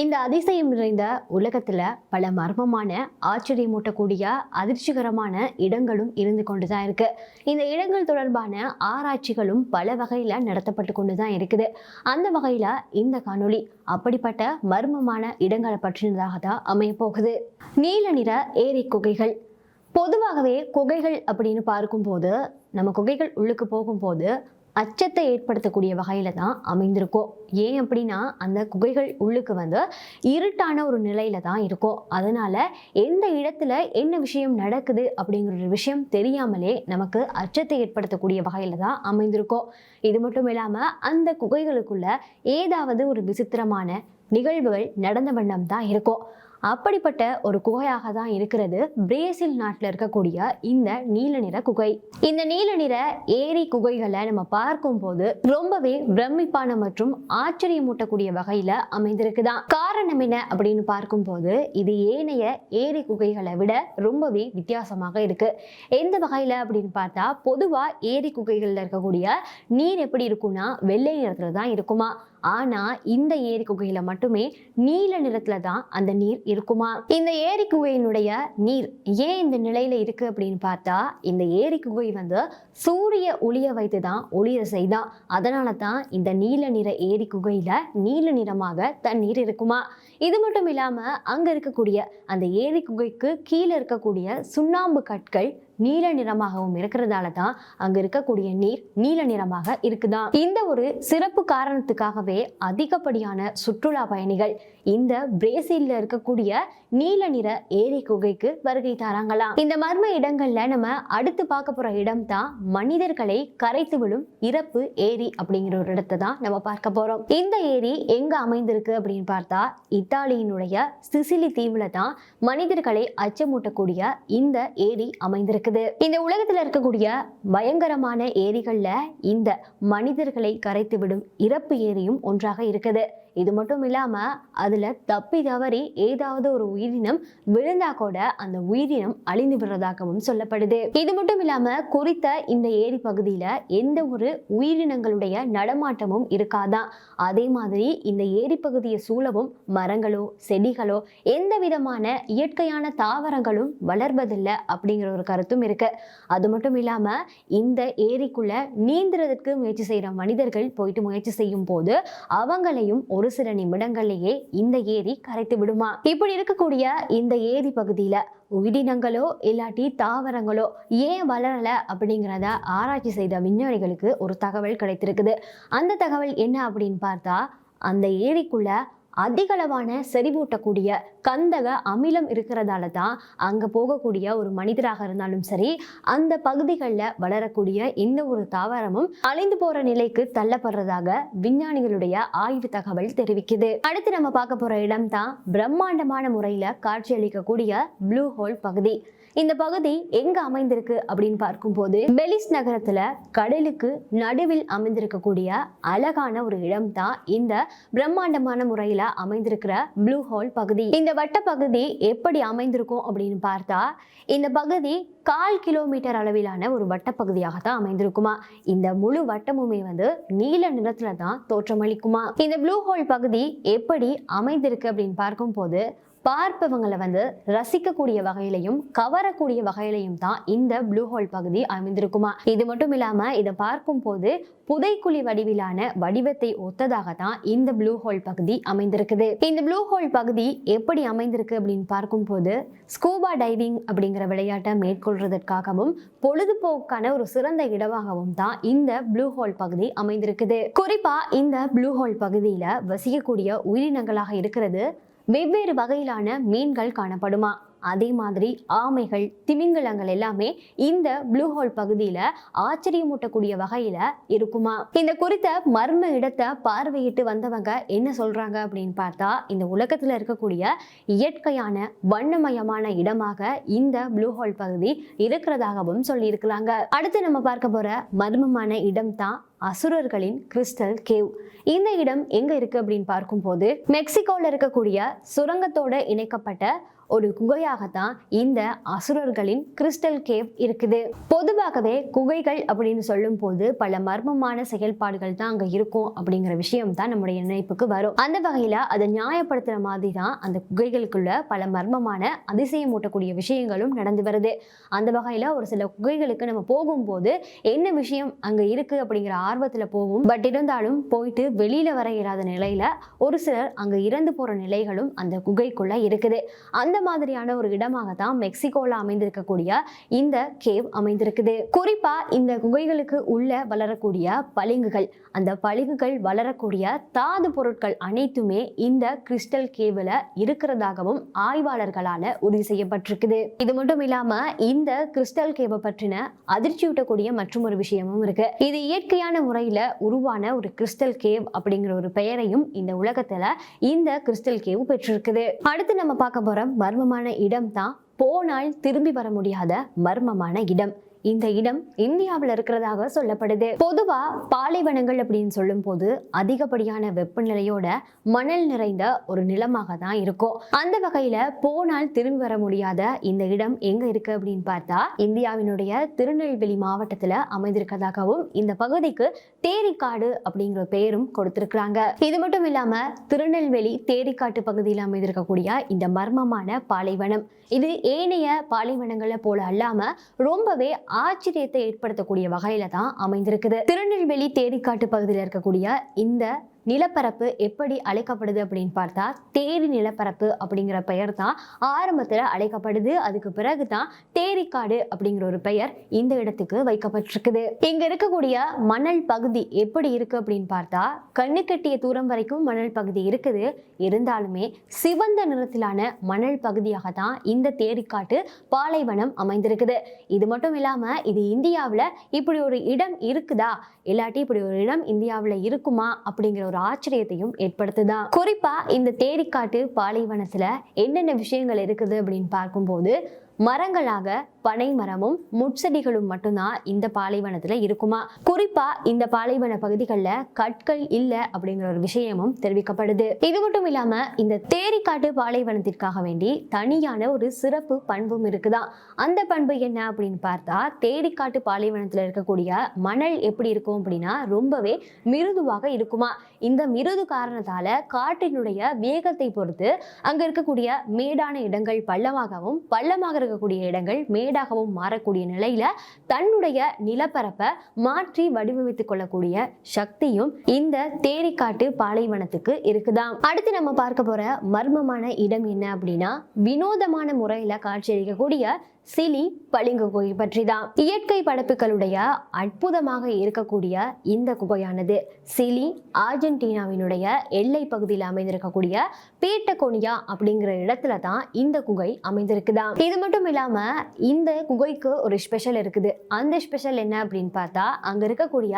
இந்த அதிசயம் நிறைந்த உலகத்துல பல மர்மமான ஆச்சரியமூட்டக்கூடிய அதிர்ச்சிகரமான இடங்களும் இருந்து கொண்டு தான் இருக்கு. இந்த இடங்கள் தொடர்பான ஆராய்ச்சிகளும் பல வகையில நடத்தப்பட்டு கொண்டுதான் இருக்குது. அந்த வகையில இந்த காணொளி அப்படிப்பட்ட மர்மமான இடங்களை பற்றினதாக தான் அமைய போகுது. நீல நிற ஏரி குகைகள். பொதுவாகவே குகைகள் அப்படின்னு பார்க்கும்போது நம்ம குகைகள் உள்ளுக்கு போகும்போது அச்சத்தை ஏற்படுத்தக்கூடிய வகையில் தான் அமைந்திருக்கும் ஏன் அப்படின்னா அந்த குகைகள் உள்ளுக்கு வந்து இருட்டான ஒரு நிலையில தான் இருக்கும் அதனால எந்த இடத்துல என்ன விஷயம் நடக்குது அப்படிங்கிற ஒரு விஷயம் தெரியாமலே நமக்கு அச்சத்தை ஏற்படுத்தக்கூடிய வகையில் தான் அமைந்திருக்கும் இது மட்டும் இல்லாமல் அந்த குகைகளுக்குள்ள ஏதாவது ஒரு விசித்திரமான நிகழ்வுகள் நடந்த வண்ணம் தான் இருக்கும் அப்படிப்பட்ட ஒரு குகையாக தான் இருக்கிறது பிரேசில் நாட்டில் இருக்கக்கூடிய இந்த நீல நிற குகை. இந்த நீல நிற ஏரி குகைகளை நம்ம பார்க்கும்போது ரொம்பவே பிரமிப்பான மற்றும் ஆச்சரியமூட்டக்கூடிய வகையில அமைந்திருக்குதான். காரணம் என்ன அப்படின்னு பார்க்கும்போது இது ஏனைய ஏரி குகைகளை விட ரொம்பவே வித்தியாசமாக இருக்கு. எந்த வகையில அப்படின்னு பார்த்தா பொதுவா ஏரி குகைகளில் இருக்கக்கூடிய நீர் எப்படி இருக்கும்னா வெள்ளை நிறத்துல தான் இருக்குமா. ஆனா இந்த ஏரி குகையில மட்டுமே நீல நிறத்துல தான் அந்த நீர் இருக்குமா? இந்த ஏரி குகையினுடைய நீர் ஏன் இந்த நிலையில இருக்கு அப்படின்னு பார்த்தா இந்த ஏரி குகை வந்து சூரிய ஒளிய வைத்து தான் ஒளிர செய்தா அதனால தான் இந்த நீல நிற ஏரி குகையில நீல நிறமாக தண்ணீர் இருக்குமா? இது மட்டும் இல்லாம அங்க இருக்கக்கூடிய அந்த ஏரி குகைக்கு கீழே இருக்கக்கூடிய சுண்ணாம்பு கற்கள் நீல நிறமாகவும் இருக்கிறதால தான் அங்கே இருக்கக்கூடிய நீர் நீல நிறமாக இருக்குதான் இந்த ஒரு சிறப்பு காரணத்துக்காகவே அதிகப்படியான சுற்றுலா பயணிகள் இந்த பிரேசில்ல இருக்கக்கூடிய நீல நிற ஏரி குகைக்கு வருகை தராங்களாம் இந்த மர்ம இடங்கள்ல நம்ம அடுத்து பார்க்க போற இடம் தான் மனிதர்களை கரைத்து விடும் இறப்பு ஏரி அப்படிங்கிற ஒரு இடத்தை தான் நம்ம பார்க்க போறோம். இந்த ஏரி எங்க அமைந்திருக்கு அப்படின்னு பார்த்தா இத்தாலியினுடைய சிசிலி தீவுல தான் மனிதர்களை அச்சமூட்டக்கூடிய இந்த ஏரி அமைந்திருக்கு. இருக்குது. இந்த உலகத்தில் இருக்கக்கூடிய பயங்கரமான ஏரிகளில் இந்த மனிதர்களை கரைத்து விடும் இறப்பு ஏரியும் ஒன்றாக இருக்குது. இது மட்டும் இல்லாம அதில் தப்பி தவறி ஏதாவது ஒரு உயிரினம் விழுந்தா கூட அந்த உயிரினம் அழிந்து விடுறதாகவும் சொல்லப்படுது. இது மட்டும் இல்லாமல் குறித்த இந்த ஏரி பகுதியில் எந்த ஒரு உயிரினங்களுடைய நடமாட்டமும் இருக்காதான் அதே மாதிரி இந்த ஏரி பகுதியை சூழவும் மரங்களோ செடிகளோ எந்த விதமான இயற்கையான தாவரங்களும் வளர்வதில்லை அப்படிங்கிற ஒரு கருத்தும் இருக்கு. அது மட்டும் இல்லாமல் இந்த ஏரிக்குள்ள நீந்துறதுக்கு முயற்சி செய்கிற மனிதர்கள் போயிட்டு முயற்சி செய்யும் போது அவங்களையும் ஒரு ஒரு சில நிமிடங்கள்லேயே இந்த ஏரி கரைத்து விடுமா? இப்படி இருக்கக்கூடிய இந்த ஏரி பகுதியில உயிரினங்களோ இல்லாட்டி தாவரங்களோ ஏன் வளரல அப்படிங்கிறத ஆராய்ச்சி செய்த விஞ்ஞானிகளுக்கு ஒரு தகவல் கிடைத்திருக்குது. அந்த தகவல் என்ன அப்படின்னு பார்த்தா அந்த ஏரிக்குள்ள அதிகளவான செறிவூட்டக்கூடிய கந்தக அமிலம் இருக்கிறதால தான் அங்கே போகக்கூடிய ஒரு மனிதராக இருந்தாலும் சரி அந்த பகுதிகளில் வளரக்கூடிய இந்த ஒரு தாவரமும் அழிந்து போற நிலைக்கு தள்ளப்படுறதாக விஞ்ஞானிகளுடைய ஆய்வு தகவல் தெரிவிக்குது. அடுத்து நம்ம பார்க்க போற இடம் தான் பிரம்மாண்டமான முறையில் காட்சியளிக்கக்கூடிய ப்ளூ ஹோல் பகுதி. இந்த பகுதி எங்க அமைந்திருக்கு அப்படின்னு பார்க்கும்போது பெலிஸ் நகரத்துல கடலுக்கு நடுவில் அமைந்திருக்கக்கூடிய அழகான ஒரு இடம் தான் இந்த பிரம்மாண்டமான முறையில அமைந்திருக்கிற ப்ளூ ஹோல் பகுதி. இந்த வட்ட பகுதி எப்படி அமைந்திருக்கும் அப்படின்னு பார்த்தா இந்த பகுதி கால் கிலோமீட்டர் அளவிலான ஒரு வட்டப்பகுதியாக தான் அமைந்திருக்குமா? இந்த முழு வட்டமுமே வந்து நீல நிறத்துல தான் தோற்றமளிக்குமா? இந்த ப்ளூ ஹோல் பகுதி எப்படி அமைந்திருக்கு அப்படின்னு பார்க்கும்போது பார்ப்பவங்களை வந்து ரசிக்கக்கூடிய வகையிலையும் கவரக்கூடிய வகையிலையும் தான் இந்த ப்ளூ ஹோல் பகுதி அமைந்திருக்குமா? இது மட்டும் இல்லாம இதை பார்க்கும் போது புதைக்குழி வடிவிலான வடிவத்தை ஒத்ததாக தான் இந்த ப்ளூ ஹோல் பகுதி அமைந்திருக்குது. இந்த ப்ளூ ஹோல் பகுதி எப்படி அமைந்திருக்கு அப்படின்னு பார்க்கும்போது ஸ்கூபா டைவிங் அப்படிங்கிற விளையாட்டை மேற்கொள்றதற்காகவும் பொழுதுபோக்கான ஒரு சிறந்த இடமாகவும் தான் இந்த ப்ளூ ஹோல் பகுதி அமைந்திருக்குது. குறிப்பா இந்த ப்ளூ ஹோல் பகுதியில வசிக்கக்கூடிய உயிரினங்களாக இருக்கிறது வெவ்வேறு வகையிலான மீன்கள் காணப்படுமா? அதே மாதிரி ஆமைகள் திமிங்கலங்கள் எல்லாமே இந்த ப்ளூ ஹோல் பகுதியில் ஆச்சரியமூட்டக்கூடிய வகையில் இருக்குமா? இந்த குறித்த மர்ம இடத்தை பார்வையிட்டு வந்தவங்க என்ன சொல்கிறாங்க அப்படின்னு பார்த்தா இந்த உலகத்தில் இருக்கக்கூடிய இயற்கையான வண்ணமயமான இடமாக இந்த ப்ளூ ஹோல் பகுதி இருக்கிறதாகவும் சொல்லியிருக்கிறாங்க. அடுத்து நம்ம பார்க்க போகிற மர்மமான இடம் தான் அசுரர்களின் கிறிஸ்டல் கேவ் இந்த இடம் எங்க இருக்கு அப்படின்னு பார்க்கும்போது மெக்சிகோவில் இருக்கக்கூடிய சுரங்கத்தோட இணைக்கப்பட்ட ஒரு குகையாகத்தான் இந்த அசுரர்களின் கிறிஸ்டல் கேவ் இருக்குது. பொதுவாகவே குகைகள் அப்படின்னு சொல்லும் போது பல மர்மமான செயல்பாடுகள் தான் அங்கே இருக்கும் அப்படிங்கிற விஷயம் தான் நம்முடைய நினைப்புக்கு வரும். அந்த வகையில் அதை நியாயப்படுத்துகிற மாதிரி தான் அந்த குகைகளுக்குள்ள பல மர்மமான அதிசயம் ஊட்டக்கூடிய விஷயங்களும் நடந்து வருது. அந்த வகையில் ஒரு சில குகைகளுக்கு நம்ம போகும்போது என்ன விஷயம் அங்கே இருக்குது அப்படிங்கிற ஆர்வத்தில் போகும் பட் இருந்தாலும் போயிட்டு வெளியில் வர இயலாத நிலையில் ஒரு சிலர் அங்கே இறந்து போகிற நிலைகளும் அந்த குகைக்குள்ளே இருக்குது. அந்த மாதிரியான ஒரு இடமாக தான் மெக்சிகோவில் அமைந்திருக்கக்கூடிய இந்த கேவ் அமைந்திருக்குது. குறிப்பா இந்த குகைகளுக்கு உள்ள வளரக்கூடிய பளிங்குகள் அந்த பளிங்குகள் வளரக்கூடிய தாது பொருட்கள் அனைத்துமே இந்த கிறிஸ்டல் கேவ்ல இருக்கிறதாகவும் ஆய்வாளர்களால உறுதி செய்யப்பட்டிருக்குது. இது மட்டும் இல்லாம இந்த கிறிஸ்டல் கேவை பற்றின அதிர்ச்சியூட்டக்கூடிய மற்றும் ஒரு விஷயமும் இருக்கு. இது இயற்கையான முறையில உருவான ஒரு கிறிஸ்டல் கேவ் அப்படிங்கிற ஒரு பெயரையும் இந்த உலகத்துல இந்த கிறிஸ்டல் கேவ் பெற்றிருக்குது. அடுத்து நம்ம பார்க்க போற மர்மமான இடம் தான் போனால் திரும்பி வர முடியாத மர்மமான இடம். இந்த இடம் இந்தியாவில் இருக்கிறதாக சொல்லப்படுது. பொதுவா பாலைவனங்கள் அப்படின்னு சொல்லும் போது அதிகப்படியான வெப்பநிலையோட மணல் நிறைந்த ஒரு நிலமாக தான் இருக்கும். அந்த வகையில போனால் திரும்பி வர முடியாத இந்த இடம் எங்க இருக்கு அப்படின்னு பார்த்தா இந்தியாவினுடைய திருநெல்வேலி மாவட்டத்துல அமைந்திருக்கதாகவும் இந்த பகுதிக்கு தேரிக்காடு அப்படிங்கிற பெயரும் கொடுத்திருக்கிறாங்க. இது மட்டும் இல்லாம திருநெல்வேலி தேரிக்காட்டு பகுதியில் அமைந்திருக்கக்கூடிய இந்த மர்மமான பாலைவனம். இது ஏனைய பாலைவனங்களை போல அல்லாம ரொம்பவே ஆச்சரியத்தை ஏற்படுத்தக்கூடிய வகையில தான் அமைந்திருக்குது. திருநெல்வேலி தேனிக்காட்டு பகுதியில் இருக்கக்கூடிய இந்த நிலப்பரப்பு எப்படி அழைக்கப்படுது அப்படின்னு பார்த்தா தேரி நிலப்பரப்பு அப்படிங்கிற பெயர் தான் ஆரம்பத்தில் அழைக்கப்படுது. அதுக்கு பிறகு தான் தேரிக்காடு அப்படிங்கிற ஒரு பெயர் இந்த இடத்துக்கு வைக்கப்பட்டிருக்குது. இங்க இருக்கக்கூடிய மணல் பகுதி எப்படி இருக்கு அப்படின்னு பார்த்தா கண்ணு கட்டிய தூரம் வரைக்கும் மணல் பகுதி இருக்குது. இருந்தாலுமே சிவந்த நிறத்திலான மணல் பகுதியாக தான் இந்த தேரிக்காட்டு பாலைவனம் அமைந்திருக்குது. இது மட்டும் இல்லாமல் இது இந்தியாவில் இப்படி ஒரு இடம் இருக்குதா? இல்லாட்டி இப்படி ஒரு இடம் இந்தியாவில் இருக்குமா அப்படிங்கிற ஒரு ஆச்சரியத்தையும் ஏற்படுத்துதான் குறிப்பாக இந்த தேரிக்காட்டு பாலைவனத்துல என்னென்ன விஷயங்கள் இருக்குது அப்படின்னு பார்க்கும்போது மரங்களாக பனை மரமும் முட்செடிகளும் மட்டும்தான் இந்த பாலைவனத்துல இருக்குமா? குறிப்பா இந்த பாலைவன பகுதிகளில் கற்கள் இல்லை அப்படிங்கிற ஒரு விஷயமும் தெரிவிக்கப்படுது. இது மட்டும் இல்லாம இந்த தேரிக்காட்டு பாலைவனத்திற்காக வேண்டி தனியான ஒரு சிறப்பு பண்பும் இருக்குதான் அந்த பண்பு என்ன அப்படின்னு பார்த்தா தேரிக்காட்டு பாலைவனத்துல இருக்கக்கூடிய மணல் எப்படி இருக்கும் அப்படின்னா ரொம்பவே மிருதுவாக இருக்குமா? இந்த மிருது காரணத்தால காட்டினுடைய வேகத்தை பொறுத்து அங்க இருக்கக்கூடிய மேடான இடங்கள் பள்ளமாகவும் பள்ளமாக இருக்கக்கூடிய இடங்கள் மேடாகவும் மாறக்கூடிய நிலையில தன்னுடைய நிலப்பரப்பை மாற்றி வடிவமைத்துக் கொள்ளக்கூடிய சக்தியும் இந்த தேரிக்காட்டு பாலைவனத்துக்கு இருக்குதாம். அடுத்து நம்ம பார்க்க போற மர்மமான இடம் என்ன அப்படின்னா வினோதமான முறையில காட்சியளிக்கக்கூடிய சிலி பளிங்கு குகை பற்றி தான் இயற்கை படைப்புகளுடைய அற்புதமாக இருக்கக்கூடிய இந்த குகையானது. சிலி ஆர்ஜென்டினாவினுடைய எல்லை பகுதியில் அமைந்திருக்கக்கூடிய பேட்டகோனியா அப்படிங்கிற இடத்துல தான் இந்த குகை அமைந்திருக்குதாம் இது மட்டும் இல்லாம இந்த குகைக்கு ஒரு ஸ்பெஷல் இருக்குது. அந்த ஸ்பெஷல் என்ன அப்படின்னு பார்த்தா அங்க இருக்கக்கூடிய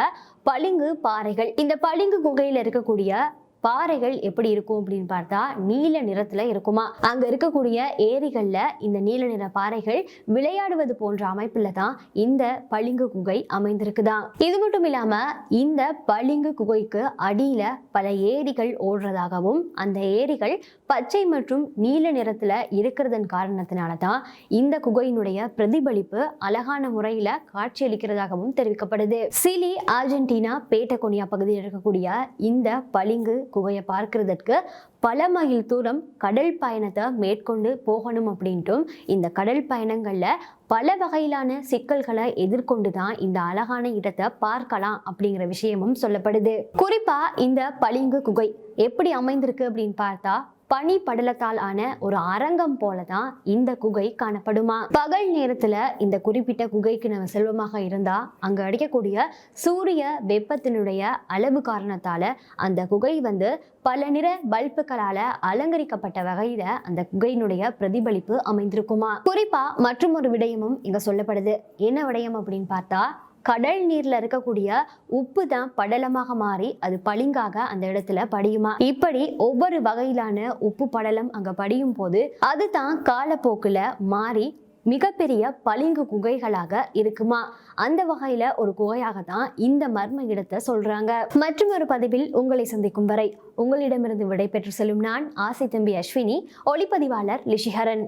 பளிங்கு பாறைகள். இந்த பளிங்கு குகையில் இருக்கக்கூடிய பாறைகள் எப்படி இருக்கும் அப்படின்னு பார்த்தா நீல நிறத்துல இருக்குமா? அங்க இருக்கக்கூடிய ஏரிகள்ல இந்த நீல நிற பாறைகள் விளையாடுவது போன்ற அமைப்புல தான் இந்த பளிங்கு குகை அமைந்திருக்குதான் இது மட்டும் இல்லாம இந்த பளிங்கு குகைக்கு அடியில பல ஏரிகள் ஓடுறதாகவும் அந்த ஏரிகள் பச்சை மற்றும் நீல நிறத்துல இருக்கிறதன் காரணத்தினால தான் இந்த குகையினுடைய பிரதிபலிப்பு அழகான முறையில காட்சியளிக்கிறதாகவும் தெரிவிக்கப்படுது. சிலி ஆர்ஜென்டினா பேட்டகோனியா பகுதியில் இருக்கக்கூடிய இந்த பளிங்கு குகையை பார்க்கிறதுக்கு பல மைல் தூரம் கடல் பயணத்தை மேற்கொண்டு போகணும் அப்படின்ட்டும் இந்த கடல் பயணங்களில் பல வகையிலான சிக்கல்களை எதிர்கொண்டு தான் இந்த அழகான இடத்தை பார்க்கலாம் அப்படிங்கிற விஷயமும் சொல்லப்படுது. குறிப்பாக இந்த பளிங்கு குகை எப்படி அமைந்திருக்கு அப்படின்னு பார்த்தா பனி படலத்தால் ஆன ஒரு அரங்கம் போல தான் இந்த குகை காணப்படுமா? பகல் நேரத்துல இந்த குறிப்பிட்ட குகைக்கு நம்ம செல்வமாக இருந்தா அங்க அடிக்கக்கூடிய சூரிய வெப்பத்தினுடைய அளவு காரணத்தால அந்த குகை வந்து பல நிற பல்புகளால அலங்கரிக்கப்பட்ட வகையில அந்த குகையினுடைய பிரதிபலிப்பு அமைந்திருக்குமா? குறிப்பா மற்றும் ஒரு விடயமும் இங்க சொல்லப்படுது. என்ன விடயம் அப்படின்னு பார்த்தா கடல் நீர்ல இருக்கக்கூடிய உப்பு தான் படலமாக மாறி அது பளிங்காக அந்த இடத்துல படியுமா? இப்படி ஒவ்வொரு வகையிலான உப்பு படலம் அங்க படியும் போது அதுதான் காலப்போக்குல மாறி மிகப்பெரிய பளிங்கு குகைகளாக இருக்குமா? அந்த வகையில ஒரு குகையாக தான் இந்த மர்ம இடத்தை சொல்றாங்க. மற்றும் ஒரு பதிவில் உங்களை சந்திக்கும் வரை உங்களிடமிருந்து விடைபெற்று செல்லும் நான் ஆசை தம்பி அஸ்வினி ஒளிப்பதிவாளர் லிஷிஹரன்.